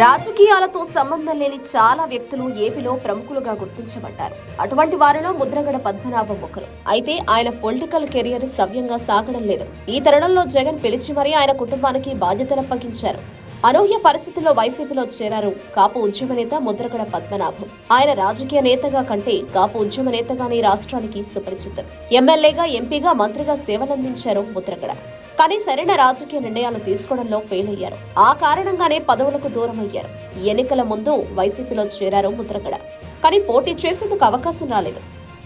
రాజకీయాలతో సంబంధం లేని చాలా వ్యక్తులు ఏపీలో ప్రముఖులుగా గుర్తించబడ్డారు. అటువంటి వారిలో ముద్రగడ పద్మనాభం ఒకరు. అయితే ఆయన పొలిటికల్ కెరియర్ సవ్యంగా సాగడం లేదు. ఈ తరుణంలో జగన్ పిలిచి మరీ ఆయన కుటుంబానికి బాధ్యతలు అప్పగించారు. అనూహ్య పరిస్థితుల్లో వైసీపీలో చేరారు. కాపు ఉద్యమ నేత ముద్రగడ పద్మనాభం. ఆయన రాజకీయ నేతగా కంటే కాపు ఉద్యమ నేతగానే రాష్ట్రానికి సుపరిచితం ఎమ్మెల్యేగా ఎంపీగా మంత్రిగా సేవలందించారు ముద్రగడ. కానీ సరైన రాజకీయ నిర్ణయాలు తీసుకోవడంలో ఫెయిల్ అయ్యారు. ఆ కారణంగానే పదవులకు దూరం అయ్యారు ఎన్నికల ముందు వైసీపీలో చేరారు ముద్రగడ. కానీ పోటీ చేసేందుకు అవకాశం రాలేదు.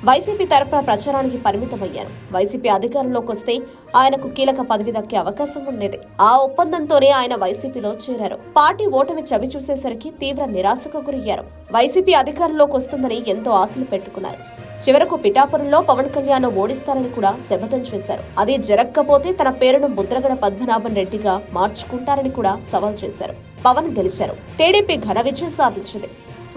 వైసీపీ తరపున ప్రచారానికి పరిమితమయ్యారు. వైసీపీ అధికారంలోకి వస్తే ఆయనకు కీలక పదవి దక్కే అవకాశం ఉండేది. ఆ ఒప్పందంతోనే ఆయన వైసీపీలో చేరారు. పార్టీ ఓటమి చవి చూసేసరికి తీవ్ర నిరాశకు గురయ్యారు. వైసీపీ అధికారంలోకి వస్తుందని ఎంతో ఆశలు పెట్టుకున్నారు. చివరకు పిఠాపురంలో పవన్ కళ్యాణ్ ఓడిస్తారని కూడా శపథం చేశారు. అది జరగకపోతే తన పేరును ముద్రగడ పద్మనాభన్ రెడ్డిగా మార్చుకుంటారని కూడా సవాల్ చేశారు. పవన్ గెలిచారు. టీడీపీ ఘన విజయం సాధించింది.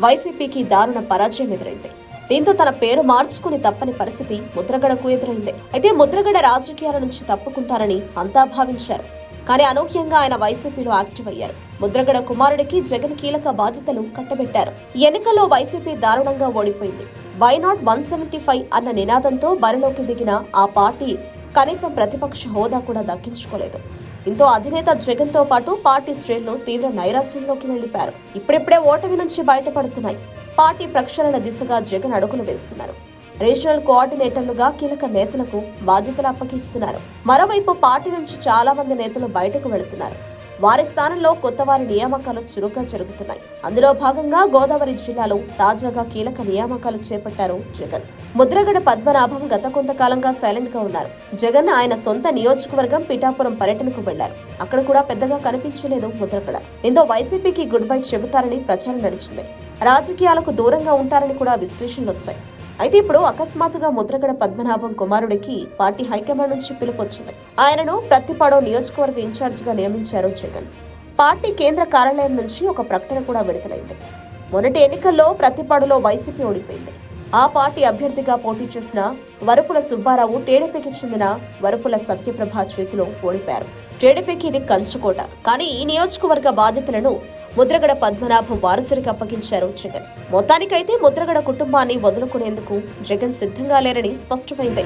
వైసీపీకి దారుణ పరాజయం ఎదురైంది. దీంతో తన పేరు మార్చుకుని తప్పని పరిస్థితి ముద్రగడకు ఎదురైంది. అయితే ముద్రగడ రాజకీయాల నుంచి తప్పుకుంటారని అంతా భావించారు. కానీ అనూహ్యంగా ఆయన వైసీపీలో యాక్టివ్ అయ్యారు. ముద్రగడ కుమారుడికి జగన్ కీలక బాధ్యతలు కట్టబెట్టారు. ఎన్నికల్లో వైసీపీ దారుణంగా ఓడిపోయింది. Why not one seventy five అన్న నినాదంతో బరిలోకి దిగిన ఆ పార్టీ కనీసం ప్రతిపక్ష హోదా కూడా దక్కించుకోలేదు. దీంతో అధినేత జగన్తో పాటు పార్టీ శ్రేణులు తీవ్ర నైరాశ్యంలోకి వెళ్ళిపారు ఇప్పుడిప్పుడే ఓటమి నుంచి బయటపడుతున్నాయి. పార్టీ ప్రక్షాళన దిశగా జగన్ అడుగులు వేస్తున్నారు. రీజనల్ కోఆర్డినేటర్లుగా కీలక నేతలకు బాధ్యతలు అప్పగిస్తున్నారు. మరోవైపు పార్టీ నుంచి చాలా మంది నేతలు బయటకు వెళుతున్నారు. వారి స్థానంలో కొత్త వారి నియామకాలు చురుగ్గా జరుగుతున్నాయి. అందులో భాగంగా గోదావరి జిల్లాలో తాజాగా కీలక నియామకాలు చేపట్టారు జగన్. ముద్రగడ పద్మనాభం గత కొంతకాలంగా సైలెంట్గా ఉన్నారు. జగన్ ఆయన సొంత నియోజకవర్గం పిఠాపురం పర్యటనకు వెళ్ళారు. అక్కడ కూడా పెద్దగా కనిపించలేదు ముద్రగడ. దీంతో వైసీపీకి గుడ్ బై చెబుతారని ప్రచారం నడిచింది. రాజకీయాలకు దూరంగా ఉంటారని కూడా విశ్లేషణలు వచ్చాయి. అయితే ఇప్పుడు అకస్మాత్తుగా ముద్రగడ పద్మనాభం కుమారుడికి పార్టీ హైకమాండ్ నుంచి పిలుపు వచ్చింది ఆయనను ప్రతిపాడో నియోజకవర్గ ఇన్ఛార్జ్గా నియమించారు జగన్. పార్టీ కేంద్ర కార్యాలయం నుంచి ఒక ప్రకటన కూడా విడుదలైంది. మొన్నటి ఎన్నికల్లో ప్రతిపాడులో వైసీపీ ఓడిపోయింది. ఆ పార్టీ అభ్యర్థిగా పోటీ చేసిన వరపుల సుబ్బారావు టీడీపీకి చెందిన వరపుల సత్యప్రభ చేతిలో ఓడిపారు టీడీపీకి ఇది కంచుకోట. కానీ ఈ నియోజకవర్గ బాధ్యతలను ముద్రగడ పద్మనాభం వారసుడికి అప్పగించారు జగన్. మొత్తానికైతే ముద్రగడ కుటుంబాన్ని వదులుకునేందుకు జగన్ సిద్ధంగా లేరని స్పష్టమైంది.